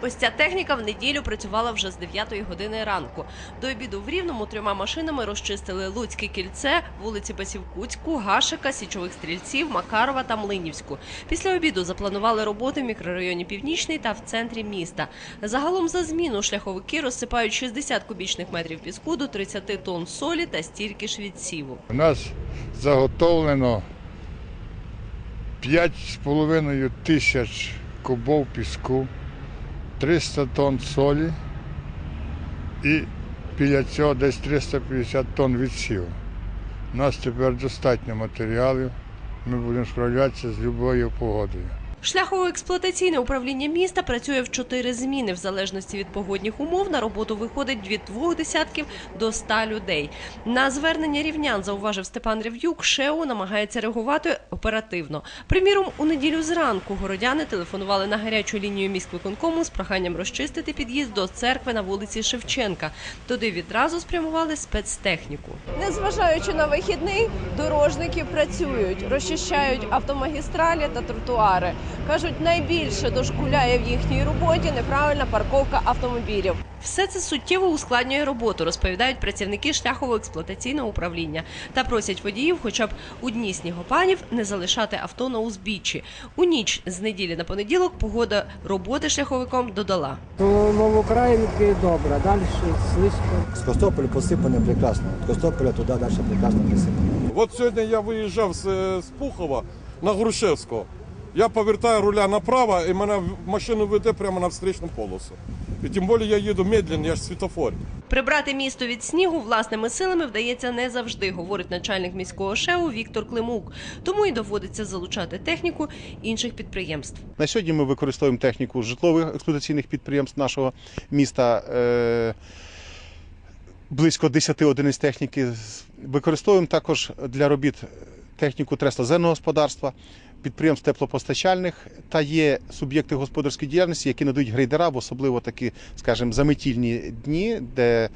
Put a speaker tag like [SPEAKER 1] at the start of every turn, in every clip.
[SPEAKER 1] Ось ця техніка в неділю працювала вже з 9 години ранку. До обіду в Рівному трьома машинами розчистили Луцьке кільце, вулиці Басівкутську, Гашика, Січових стрільців, Макарова та Млинівську. Після обіду запланували роботи в мікрорайоні Північний та в центрі міста. Загалом за зміну шляховики розсипають 60 кубічних метрів піску до 30 тонн солі та стільки ж відсіву.
[SPEAKER 2] У нас заготовлено 5,5 тисяч кубов піску, 300 тонн солі і біля цього десь 350 тонн відсіву. У нас тепер достатньо матеріалів. Ми будемо справлятися з будь-якою погодою.
[SPEAKER 1] Шляхово-експлуатаційне управління міста працює в чотири зміни. В залежності від погодних умов на роботу виходить від двох десятків до ста людей. На звернення рівнян зауважив Степан Рев'юк. ШЕУ намагається реагувати оперативно. Приміром, у неділю зранку городяни телефонували на гарячу лінію міськвиконкому з проханням розчистити під'їзд до церкви на вулиці Шевченка. Туди відразу спрямували спецтехніку. Незважаючи на вихідний, дорожники працюють, розчищають автомагістралі та тротуари. Кажуть, найбільше дошкуляє в їхній роботі неправильна парковка автомобілів. Все це суттєво ускладнює роботу, розповідають працівники шляхово-експлуатаційного управління та просять водіїв, хоча б у дні снігопадів, не залишати авто на узбіччі. У ніч з неділі на понеділок погода роботи шляховиком додала.
[SPEAKER 3] То Новоукраїнки добре, далі слизько.
[SPEAKER 4] З Костополя посипане прекрасно. З Костополя туди далі прекрасно присипано.
[SPEAKER 5] От сьогодні я виїжджав з Пухова на Грушевського. Я повертаю руля направо і мене в- машину веде прямо на встречну полосу. І тим більше я їду медленно, я ж світофор.
[SPEAKER 1] Прибрати місто від снігу власними силами вдається не завжди, говорить начальник міського ШЕУ Віктор Климук. Тому і доводиться залучати техніку інших підприємств.
[SPEAKER 6] На сьогодні ми використовуємо техніку житлових експлуатаційних підприємств нашого міста. Е, близько 10 одиниць техніки. Використовуємо також для робіт техніку треслозерного господарства, підприємств теплопостачальних та є суб'єкти господарської діяльності, які надають грейдера особливо такі, скажімо, заметільні дні, де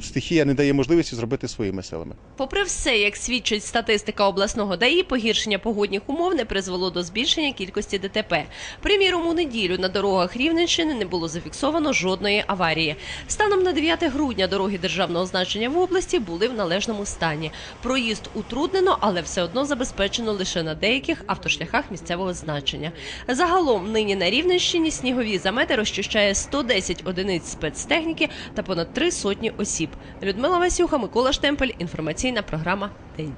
[SPEAKER 6] стихія не дає можливості зробити своїми силами.
[SPEAKER 1] Попри все, як свідчить статистика обласного ДАІ, погіршення погодних умов не призвело до збільшення кількості ДТП. Приміром, у неділю на дорогах Рівненщини не було зафіксовано жодної аварії. Станом на 9 грудня дороги державного значення в області були в належному стані. Проїзд утруднено, але все одно забезпечено лише на деяких автошляхах місцевого значення. Загалом нині на Рівненщині снігові замети розчищає 110 одиниць спецтехніки та понад три сотні осіб. Людмила Васюха, Микола Штемпель. Інформаційна програма День.